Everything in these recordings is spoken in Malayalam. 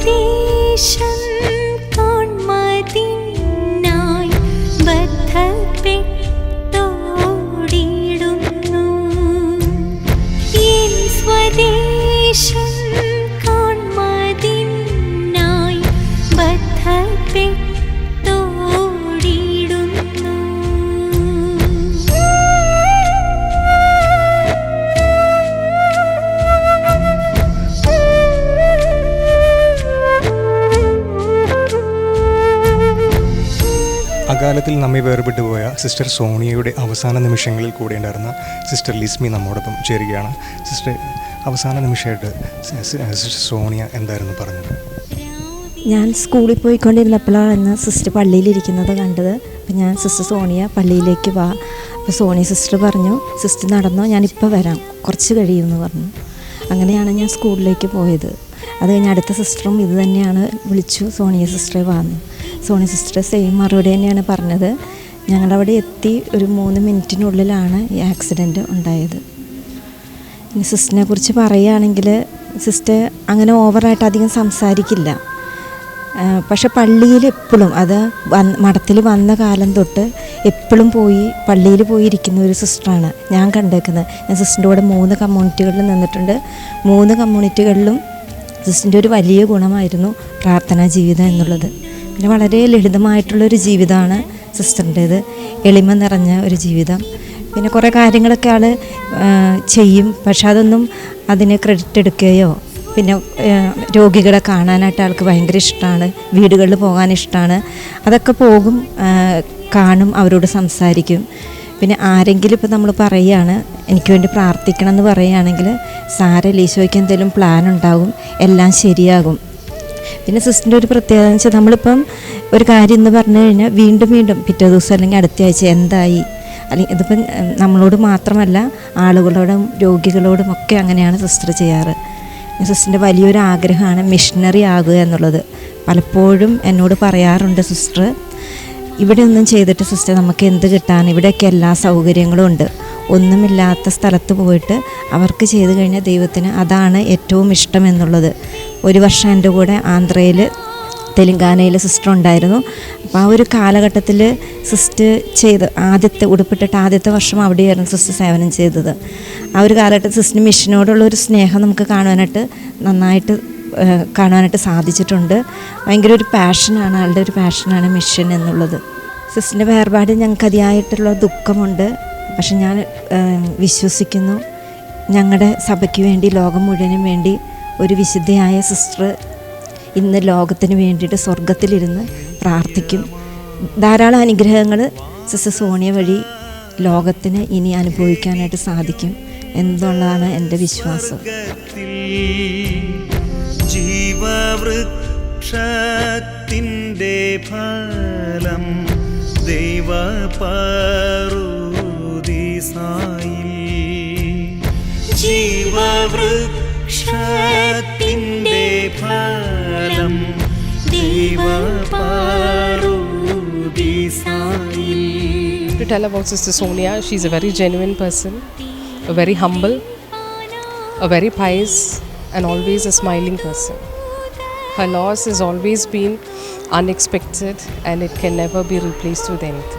低声 കാലത്തിൽ നമ്മെ വേർപെട്ടു പോയ സിസ്റ്റർ സോണിയയുടെ അവസാന നിമിഷങ്ങളിൽ കൂടെ ഉണ്ടായിരുന്ന സിസ്റ്റർ ലിസ്മി നമ്മോടൊപ്പം ചേരുകയാണ്. സിസ്റ്റർ അവസാന നിമിഷമായിട്ട് സിസ്റ്റർ സോണിയ എന്തായിരുന്നു പറഞ്ഞത്? ഞാൻ സ്കൂളിൽ പോയിക്കൊണ്ടിരുന്നപ്പോഴാണ് സിസ്റ്റർ പള്ളിയിലിരിക്കുന്നത് കണ്ടത്. അപ്പം ഞാൻ സിസ്റ്റർ സോണിയ പള്ളിയിലേക്ക് വാ. അപ്പോൾ സോണിയ സിസ്റ്റർ പറഞ്ഞു സിസ്റ്റർ നടന്നോ ഞാനിപ്പോൾ വരാം. കുറച്ച് കഴിയുമെന്ന് പറഞ്ഞു. അങ്ങനെയാണ് ഞാൻ സ്കൂളിലേക്ക് പോയത്. അത് കഴിഞ്ഞ് അടുത്ത സിസ്റ്ററും ഇത് തന്നെയാണ് വിളിച്ചു സോണിയ സിസ്റ്ററെ വന്നു. സോണിയ സിസ്റ്റർ സെയിം മറുപടി തന്നെയാണ് പറഞ്ഞത്. ഞങ്ങളവിടെ എത്തി ഒരു മൂന്ന് മിനിറ്റിനുള്ളിലാണ് ഈ ആക്സിഡന്റ് ഉണ്ടായത്. ഇനി സിസ്റ്ററിനെ കുറിച്ച് പറയുകയാണെങ്കിൽ സിസ്റ്റർ അങ്ങനെ ഓവറായിട്ട് അധികം സംസാരിക്കില്ല. പക്ഷെ പള്ളിയിൽ എപ്പോഴും അത് വന്ന് മഠത്തിൽ വന്ന കാലം തൊട്ട് എപ്പോഴും പോയി പള്ളിയിൽ പോയി ഇരിക്കുന്ന ഒരു സിസ്റ്ററാണ് ഞാൻ കണ്ടേക്കുന്നത്. ഞാൻ സിസ്റ്ററിന്റെ കൂടെ മൂന്ന് കമ്മ്യൂണിറ്റികളിൽ നിന്നിട്ടുണ്ട്. മൂന്ന് കമ്മ്യൂണിറ്റികളിലും സിസ്റ്ററിന്റെ ഒരു വലിയ ഗുണമായിരുന്നു പ്രാർത്ഥനാ ജീവിതം എന്നുള്ളത്. പിന്നെ വളരെ ലളിതമായിട്ടുള്ളൊരു ജീവിതമാണ് സിസ്റ്ററിന്റേത്. എളിമ നിറഞ്ഞ ഒരു ജീവിതം. പിന്നെ കുറേ കാര്യങ്ങളൊക്കെ ആൾ ചെയ്യും. പക്ഷെ അതൊന്നും അതിന് ക്രെഡിറ്റ് എടുക്കുകയോ പിന്നെ രോഗികളെ കാണാനായിട്ട് ആൾക്ക് ഭയങ്കര ഇഷ്ടമാണ് വീടുകളിൽ പോകാൻ ഇഷ്ടമാണ് അതൊക്കെ പോകും കാണും അവരോട് സംസാരിക്കും. പിന്നെ ആരെങ്കിലും ഇപ്പോൾ നമ്മൾ പറയുകയാണ് എനിക്ക് വേണ്ടി പ്രാർത്ഥിക്കണം എന്ന് പറയുകയാണെങ്കിൽ സാരല്ല ഈശോയ്ക്ക് എന്തെങ്കിലും പ്ലാൻ ഉണ്ടാകും എല്ലാം ശരിയാകും. പിന്നെ സിസ്റ്ററിന്റെ ഒരു പ്രത്യേകത എന്ന് വെച്ചാൽ നമ്മളിപ്പം ഒരു കാര്യം എന്ന് പറഞ്ഞു കഴിഞ്ഞാൽ വീണ്ടും വീണ്ടും പിറ്റേ ദിവസം അല്ലെങ്കിൽ അടുത്ത ആഴ്ച എന്തായി? അല്ലെങ്കിൽ ഇതിപ്പം നമ്മളോട് മാത്രമല്ല ആളുകളോടും രോഗികളോടും ഒക്കെ അങ്ങനെയാണ് സിസ്റ്റർ ചെയ്യാറ്. സിസ്റ്ററിന്റെ വലിയൊരു ആഗ്രഹമാണ് മിഷനറി ആകുക എന്നുള്ളത്. പലപ്പോഴും എന്നോട് പറയാറുണ്ട് സിസ്റ്റർ ഇവിടെ ഒന്നും ചെയ്തിട്ട് സിസ്റ്റർ നമുക്ക് എന്ത് കിട്ടാൻ? ഇവിടെയൊക്കെ എല്ലാ സൗകര്യങ്ങളും ഉണ്ട്. ഒന്നുമില്ലാത്ത സ്ഥലത്ത് പോയിട്ട് അവർക്ക് ചെയ്തു കഴിഞ്ഞാൽ ദൈവത്തിന് അതാണ് ഏറ്റവും ഇഷ്ടമെന്നുള്ളത് ഒരു വർഷം എന്റെ കൂടെ ആന്ധ്രയിൽ തെലുങ്കാനയിൽ സിസ്റ്റർ ഉണ്ടായിരുന്നു. അപ്പോൾ ആ ഒരു കാലഘട്ടത്തിൽ സിസ്റ്റർ ചെയ്ത് ആദ്യത്തെ ഉടുപ്പിട്ടിട്ട് ആദ്യത്തെ വർഷം അവിടെയായിരുന്നു സിസ്റ്റർ സേവനം ചെയ്തത്. ആ ഒരു കാലഘട്ടത്തിൽ സിസ്റ്റർ മിഷനോടുള്ള ഒരു സ്നേഹം നമുക്ക് കാണുവാനായിട്ട് നന്നായിട്ട് കാണുവാനായിട്ട് സാധിച്ചിട്ടുണ്ട്. ഭയങ്കര ഒരു പാഷനാണ് ആളുടെ ഒരു പാഷനാണ് മിഷൻ എന്നുള്ളത്. സിസ്റ്ററിന്റെ വേർപാട് ഞങ്ങൾക്ക് അതിയായിട്ടുള്ള ദുഃഖമുണ്ട്. പക്ഷെ ഞാൻ വിശ്വസിക്കുന്നു. ഞങ്ങളുടെ സഭയ്ക്ക് വേണ്ടി ലോകം മുഴുവനും വേണ്ടി ഒരു വിശുദ്ധയായ സിസ്റ്റർ ഇന്ന് ലോകത്തിന് വേണ്ടിയിട്ട് സ്വർഗത്തിലിരുന്ന് പ്രാർത്ഥിക്കും. ധാരാളം അനുഗ്രഹങ്ങൾ സിസ്റ്റർ സോണിയ വഴി ലോകത്തിന് ഇനി അനുഭവിക്കാനായിട്ട് സാധിക്കും എന്നുള്ളതാണ് എന്റെ വിശ്വാസം. ജീവവൃക്ഷത്തിന്റെ ഫലം ദൈവപറുദീസായി ജീവവൃക്ഷത്തിൻ്റെ ഫലം ദൈവപറുദീസായി to tell about Sister Sonia. She's a very genuine person, a very humble, a very pious, and always a smiling person. Her loss has always been unexpected and it can never be replaced with anything.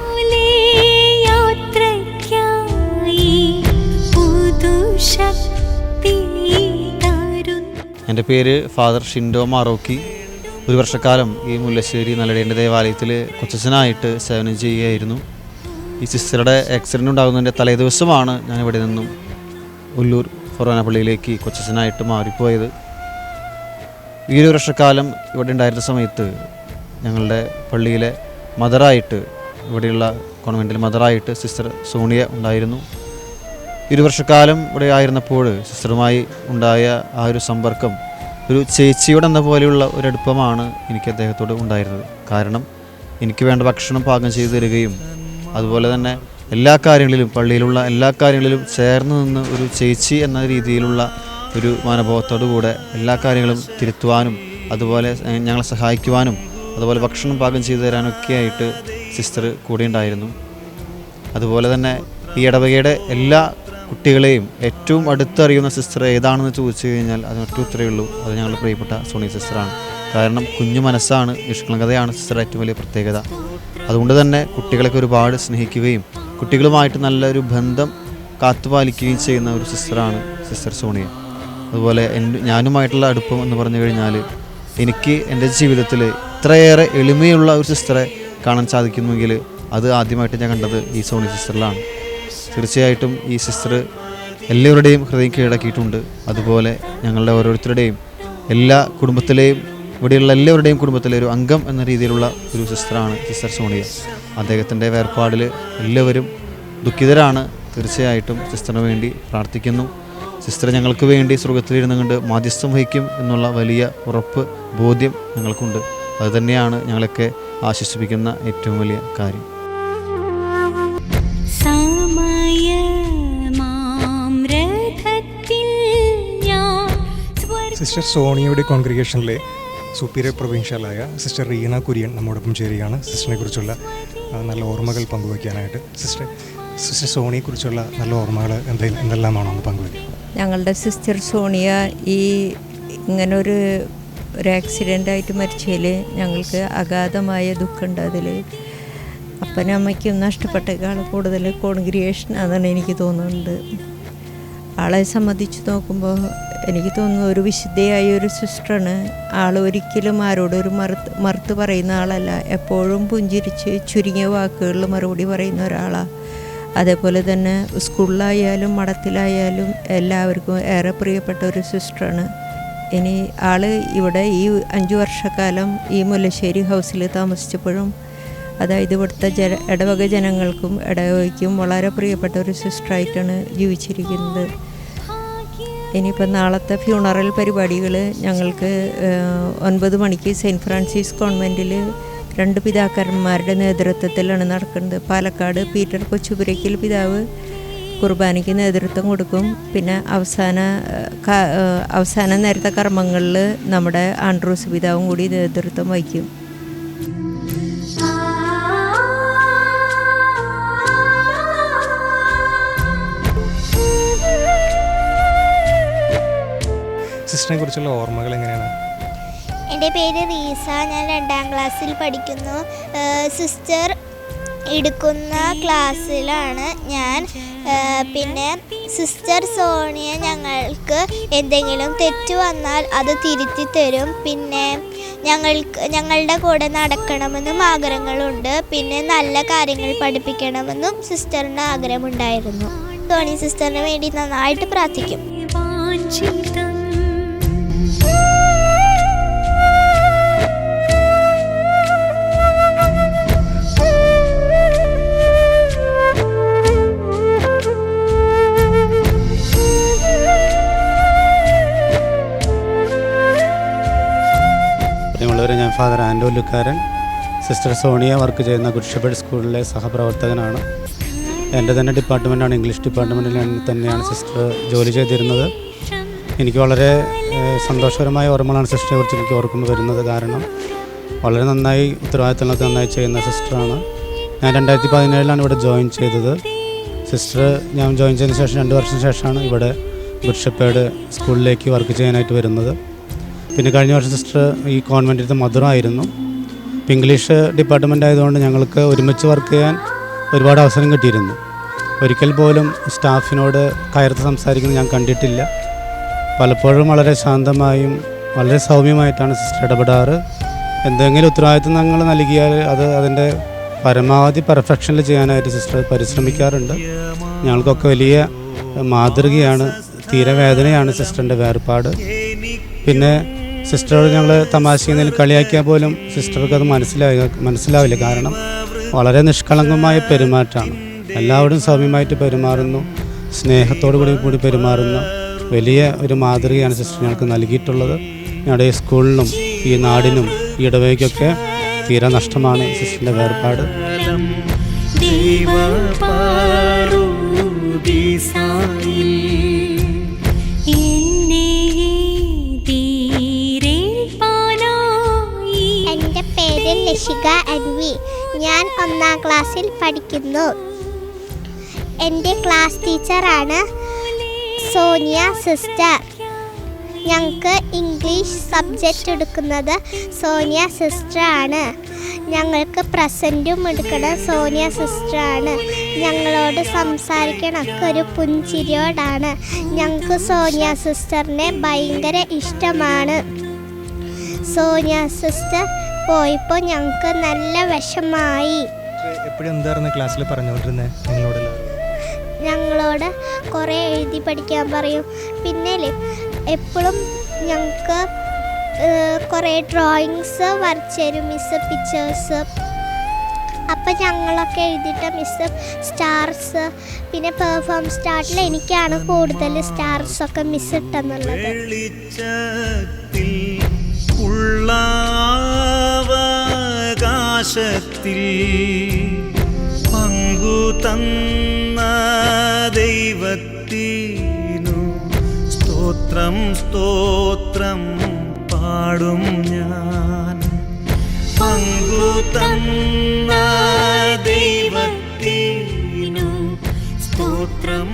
എന്റെ പേര് ഫാദർ ഷിൻഡോ മാറോക്കി. ഒരു വർഷക്കാലം ഈ മുല്ലശ്ശേരി നല്ലടേന്റെ ദേവാലയത്തിൽ കൊച്ചനായിട്ട് സേവനം ചെയ്യുകയായിരുന്നു. ഈ സിസ്റ്ററുടെ ആക്സിഡന്റ് ഉണ്ടാകുന്നതിന്റെ തലേ ദിവസമാണ് ഞാൻ ഇവിടെ നിന്നും ഉല്ലൂർ ഫൊറോനപ്പള്ളിയിലേക്ക് കൊച്ചനായിട്ട് മാറിപ്പോയത്. ഈ ഒരു വർഷക്കാലം ഇവിടെ ഉണ്ടായിരുന്ന സമയത്ത് ഞങ്ങളുടെ പള്ളിയിലെ മദറായിട്ട് ഇവിടെയുള്ള കോൺവെന്റിൽ മദറായിട്ട് സിസ്റ്റർ സോണിയ ഉണ്ടായിരുന്നു. ഇരു വർഷക്കാലം ഇവിടെ ആയിരുന്നപ്പോൾ സിസ്റ്ററുമായി ഉണ്ടായ ആ ഒരു സമ്പർക്കം ഒരു ചേച്ചിയോട് എന്ന പോലെയുള്ള ഒരു എനിക്ക് അദ്ദേഹത്തോട് ഉണ്ടായിരുന്നത്. കാരണം എനിക്ക് വേണ്ട ഭക്ഷണം പാകം ചെയ്തു തരികയും അതുപോലെ തന്നെ എല്ലാ കാര്യങ്ങളിലും പള്ളിയിലുള്ള എല്ലാ കാര്യങ്ങളിലും ചേർന്ന് നിന്ന് ഒരു ചേച്ചി എന്ന രീതിയിലുള്ള ഒരു മനോഭാവത്തോടു കൂടെ എല്ലാ കാര്യങ്ങളും തിരുത്തുവാനും അതുപോലെ ഞങ്ങളെ സഹായിക്കുവാനും അതുപോലെ ഭക്ഷണം പാകം ചെയ്തു തരാനൊക്കെ ആയിട്ട് സിസ്റ്റർ കൂടെ ഉണ്ടായിരുന്നു. അതുപോലെ തന്നെ ഈ ഇടവകയുടെ എല്ലാ കുട്ടികളെയും ഏറ്റവും അടുത്തറിയുന്ന സിസ്റ്റർ ഏതാണെന്ന് ചോദിച്ചു കഴിഞ്ഞാൽ അതിന് ഒറ്റ ഉത്തരേ ഉള്ളൂ. അത് ഞങ്ങളുടെ പ്രിയപ്പെട്ട സോണി സിസ്റ്ററാണ്. കാരണം കുഞ്ഞു മനസ്സാണ് നിഷ്കളങ്കതയാണ് സിസ്റ്റർ ഏറ്റവും വലിയ പ്രത്യേകത. അതുകൊണ്ട് തന്നെ കുട്ടികളൊക്കെ ഒരുപാട് സ്നേഹിക്കുകയും കുട്ടികളുമായിട്ട് നല്ലൊരു ബന്ധം കാത്തുപാലിക്കുകയും ചെയ്യുന്ന ഒരു സിസ്റ്ററാണ് സിസ്റ്റർ സോണിയ. അതുപോലെ എന്റെ ഞാനുമായിട്ടുള്ള അടുപ്പം എന്ന് പറഞ്ഞു കഴിഞ്ഞാൽ എനിക്ക് എന്റെ ജീവിതത്തിൽ ഇത്രയേറെ എളിമയുള്ള ഒരു സിസ്റ്ററെ കാണാൻ സാധിക്കുന്നുവെങ്കിൽ അത് ആദ്യമായിട്ട് ഞാൻ കണ്ടത് ഈ സോണി സിസ്റ്ററിലാണ്. തീർച്ചയായിട്ടും ഈ സിസ്റ്റർ എല്ലാവരുടെയും ഹൃദയം കീഴടക്കിയിട്ടുണ്ട്. അതുപോലെ ഞങ്ങളുടെ ഓരോരുത്തരുടെയും എല്ലാ കുടുംബത്തിലെയും ഇവിടെയുള്ള എല്ലാവരുടെയും കുടുംബത്തിലെ ഒരു അംഗം എന്ന രീതിയിലുള്ള ഒരു സിസ്റ്ററാണ് സിസ്റ്റർ സോണിയ. അദ്ദേഹത്തിന്റെ വേർപാടിൽ എല്ലാവരും ദുഃഖിതരാണ്. തീർച്ചയായിട്ടും സിസ്റ്ററിന് വേണ്ടി പ്രാർത്ഥിക്കുന്നു. സിസ്റ്റർ ഞങ്ങൾക്ക് വേണ്ടി സ്വർഗത്തിലിരുന്നു കൊണ്ട് മാധ്യസ്ഥം വഹിക്കും എന്നുള്ള വലിയ ഉറപ്പ് ബോധ്യം ഞങ്ങൾക്കുണ്ട്. അതുതന്നെയാണ് ഞങ്ങളൊക്കെ ആശ്വസിപ്പിക്കുന്ന ഏറ്റവും വലിയ കാര്യം. സിസ്റ്റർ സോണിയയുടെ കോൺഗ്രിഗേഷനിലെ സുപ്പീരിയർ പ്രൊവിൻഷ്യലായ സിസ്റ്റർ റീന കുര്യൻ നമ്മോടൊപ്പം ചേരുകയാണ്. സിസ്റ്ററിനെ കുറിച്ചുള്ള നല്ല ഓർമ്മകൾ പങ്കുവയ്ക്കാനായിട്ട്. സിസ്റ്റർ സിസ്റ്റർ സോണിയെക്കുറിച്ചുള്ള നല്ല ഓർമ്മകൾ എന്തെങ്കിലും എന്തെല്ലാമാണോ ഒന്ന് പങ്കുവയ്ക്കുക? ഞങ്ങളുടെ സിസ്റ്റർ സോണിയ ഈ ഇങ്ങനൊരു ഒരു ആക്സിഡന്റായിട്ട് മരിച്ചതിൽ ഞങ്ങൾക്ക് അഗാധമായ ദുഃഖമുണ്ട് അതിൽ അപ്പനും അമ്മയ്ക്കും നഷ്ടപ്പെട്ടേക്കാൾ കൂടുതൽ കോൺഗ്രിയേഷൻ അതാണ് എനിക്ക് തോന്നുന്നത് ആളെ സംബന്ധിച്ച് നോക്കുമ്പോൾ എനിക്ക് തോന്നുന്നു ഒരു വിശുദ്ധയായ ഒരു സിസ്റ്ററാണ്. ആൾ ഒരിക്കലും ആരോടും ഒരു മറുത്ത് മറുത്ത് പറയുന്ന ആളല്ല. എപ്പോഴും പുഞ്ചിരിച്ച് ചുരുങ്ങിയ വാക്കുകളിൽ മറുപടി പറയുന്ന ഒരാളാണ് അതേപോലെ തന്നെ സ്കൂളിലായാലും മഠത്തിലായാലും എല്ലാവർക്കും ഏറെ പ്രിയപ്പെട്ട ഒരു സിസ്റ്ററാണ്. ഇനി ആൾ ഇവിടെ ഈ അഞ്ച് വർഷക്കാലം ഈ മുല്ലശ്ശേരി ഹൗസിൽ താമസിച്ചപ്പോഴും അതായത് ഇവിടുത്തെ ജന ഇടവക ജനങ്ങൾക്കും ഇടവകയ്ക്കും വളരെ പ്രിയപ്പെട്ട ഒരു സിസ്റ്ററായിട്ടാണ് ജീവിച്ചിരിക്കുന്നത്. ഇനിയിപ്പോൾ നാളത്തെ ഫ്യൂണറൽ പരിപാടികൾ ഞങ്ങൾക്ക് ഒൻപത് മണിക്ക് സെയിന്റ് ഫ്രാൻസിസ് കോൺവെന്റിൽ രണ്ട് പിതാക്കന്മാരുടെ നേതൃത്വത്തിലാണ് നടക്കുന്നത്. പാലക്കാട് പീറ്റർ കൊച്ചുപുരയ്ക്കൽ പിതാവ് കുർബാനയ്ക്ക് നേതൃത്വം കൊടുക്കും. പിന്നെ അവസാന അവസാന നേരത്തെ കർമ്മങ്ങളിൽ നമ്മുടെ ആൻഡ്രൂസ് പിതാവും കൂടി നേതൃത്വം വഹിക്കും. സിസ്റ്ററിനെ കുറിച്ചുള്ള ഓർമ്മകൾ എങ്ങനെയാണ്? എന്റെ പേര് റീസ. ഞാൻ രണ്ടാം ക്ലാസ്സിൽ പഠിക്കുന്നു. സിസ്റ്റർ എടുക്കുന്ന ക്ലാസ്സിലാണ് ഞാൻ. പിന്നെ സിസ്റ്റർ സോണിയ ഞങ്ങൾക്ക് എന്തെങ്കിലും തെറ്റ് വന്നാൽ അത് തിരുത്തി തരും. പിന്നെ ഞങ്ങൾക്ക് ഞങ്ങളുടെ കൂടെ നടക്കണമെന്നും ആഗ്രഹങ്ങളുണ്ട്. പിന്നെ നല്ല കാര്യങ്ങൾ പഠിപ്പിക്കണമെന്നും സിസ്റ്ററിന്റെ ആഗ്രഹമുണ്ടായിരുന്നു. സോണി സിസ്റ്ററിന് വേണ്ടി നന്നായിട്ട് പ്രാർത്ഥിക്കും. ഫാദർ ആൻഡോ ലുക്കാരൻ സിസ്റ്റർ സോണിയ വർക്ക് ചെയ്യുന്ന ഗുഡ് ഷെപ്പേർഡ് സ്കൂളിലെ സഹപ്രവർത്തകനാണ്. എന്റെ തന്നെ ഡിപ്പാർട്ട്മെന്റാണ് ഇംഗ്ലീഷ് ഡിപ്പാർട്ട്മെന്റിൽ തന്നെയാണ് സിസ്റ്റർ ജോലി ചെയ്തിരുന്നത്. എനിക്ക് വളരെ സന്തോഷകരമായ ഓർമ്മകളാണ് സിസ്റ്ററെ കുറിച്ച് എനിക്ക് ഓർക്കുമ്പോൾ വരുന്നത്. കാരണം വളരെ നന്നായി ഉത്തരവാദിത്തങ്ങളൊക്കെ നന്നായി ചെയ്യുന്ന സിസ്റ്ററാണ്. ഞാൻ രണ്ടായിരത്തി പതിനേഴിലാണ് ഇവിടെ ജോയിൻ ചെയ്തത്. സിസ്റ്റർ ഞാൻ ജോയിൻ ചെയ്തതിന് ശേഷം രണ്ട് വർഷത്തിന് ശേഷമാണ് ഇവിടെ ഗുഡ് ഷെപ്പേഡ് സ്കൂളിലേക്ക് വർക്ക് ചെയ്യാനായിട്ട് വരുന്നത്. പിന്നെ കഴിഞ്ഞ വർഷം സിസ്റ്റർ ഈ കോൺവെന്റിലത്തെ മധുരമായിരുന്നു ഇപ്പം ഇംഗ്ലീഷ് ഡിപ്പാർട്ട്മെന്റ് ആയതുകൊണ്ട് ഞങ്ങൾക്ക് ഒരുമിച്ച് വർക്ക് ചെയ്യാൻ ഒരുപാട് അവസരം കിട്ടിയിരുന്നു. ഒരിക്കൽ പോലും സ്റ്റാഫിനോട് കയർത്ത് സംസാരിക്കുന്നത് ഞാൻ കണ്ടിട്ടില്ല. പലപ്പോഴും വളരെ ശാന്തമായും വളരെ സൗമ്യമായിട്ടാണ് സിസ്റ്റർ ഇടപെടാറ്. എന്തെങ്കിലും ഉത്തരവാദിത്വം ഞങ്ങൾ നൽകിയാൽ അത് അതിന്റെ പരമാവധി പെർഫെക്ഷനിൽ ചെയ്യാനായിട്ട് സിസ്റ്റർ പരിശ്രമിക്കാറുണ്ട്. ഞങ്ങൾക്കൊക്കെ വലിയ മാതൃകയാണ് തീരെ വേദനയാണ് സിസ്റ്ററിന്റെ വേർപാട്. പിന്നെ സിസ്റ്ററോട് ഞങ്ങൾ തമാശയിൽ കളിയാക്കിയാൽ പോലും സിസ്റ്റർക്ക് അത് മനസ്സിലായി മനസ്സിലാവില്ല. കാരണം വളരെ നിഷ്കളങ്കമായ പെരുമാറ്റമാണ്. എല്ലാവരും സൗമ്യമായിട്ട് പെരുമാറുന്നു. സ്നേഹത്തോടു കൂടി കൂടി പെരുമാറുന്ന. വലിയ ഒരു മാതൃകയാണ് സിസ്റ്റർ ഞങ്ങൾക്ക് നൽകിയിട്ടുള്ളത്. ഞങ്ങളുടെ ഈ സ്കൂളിനും ഈ നാടിനും ഈ ഇടവേക്കൊക്കെ തീരെ നഷ്ടമാണ് സിസ്റ്ററിന്റെ വേർപാട്. എന്നെ പേര് ലഷിക അൻവി ഞാൻ ഒന്നാം ക്ലാസ്സിൽ പഠിക്കുന്നു. എന്റെ ക്ലാസ് ടീച്ചറാണ് സോനിയ സിസ്റ്റർ ഞങ്ങൾക്ക് ഇംഗ്ലീഷ് സബ്ജക്റ്റ് എടുക്കുന്നത് സോനിയ സിസ്റ്ററാണ് ഞങ്ങൾക്ക് പ്രസന്റും എടുക്കണം സോനിയ സിസ്റ്ററാണ് ഞങ്ങളോട് സംസാരിക്കണമൊക്കെ ഒരു പുഞ്ചിരിയോടാണ്. ഞങ്ങൾക്ക് സോനിയ സിസ്റ്ററിനെ ഭയങ്കര ഇഷ്ടമാണ്. സോനിയ സിസ്റ്റർ പോയപ്പോൾ ഞങ്ങൾക്ക് നല്ല വിഷമായി. എപ്പോഴും എന്തായിരുന്നു ക്ലാസ്സിൽ പറഞ്ഞുകൊണ്ടിരുന്നത് ഞങ്ങളോട് ഞങ്ങളോട് കുറേ എഴുതി പഠിക്കാൻ പറയും. പിന്നെ എപ്പോഴും ഞങ്ങൾക്ക് കുറേ ഡ്രോയിങ്സ് വരച്ചു തരും മിസ്സ് പിക്ചേഴ്സ് അപ്പം ഞങ്ങളൊക്കെ എഴുതിയിട്ട് മിസ് സ്റ്റാർസ് പിന്നെ പെർഫോം സ്റ്റാർട്ടിൽ എനിക്കാണ് കൂടുതൽ സ്റ്റാർസൊക്കെ മിസ് ഇട്ടെന്നുള്ളത്. ഉള്ളാവകാശത്തിൽ പങ്കു തന്ന ദൈവത്തിനു സ്തോത്രം സ്തോത്രം പാടും ഞാൻ. പങ്കു തന്ന ദൈവത്തിനു സ്തോത്രം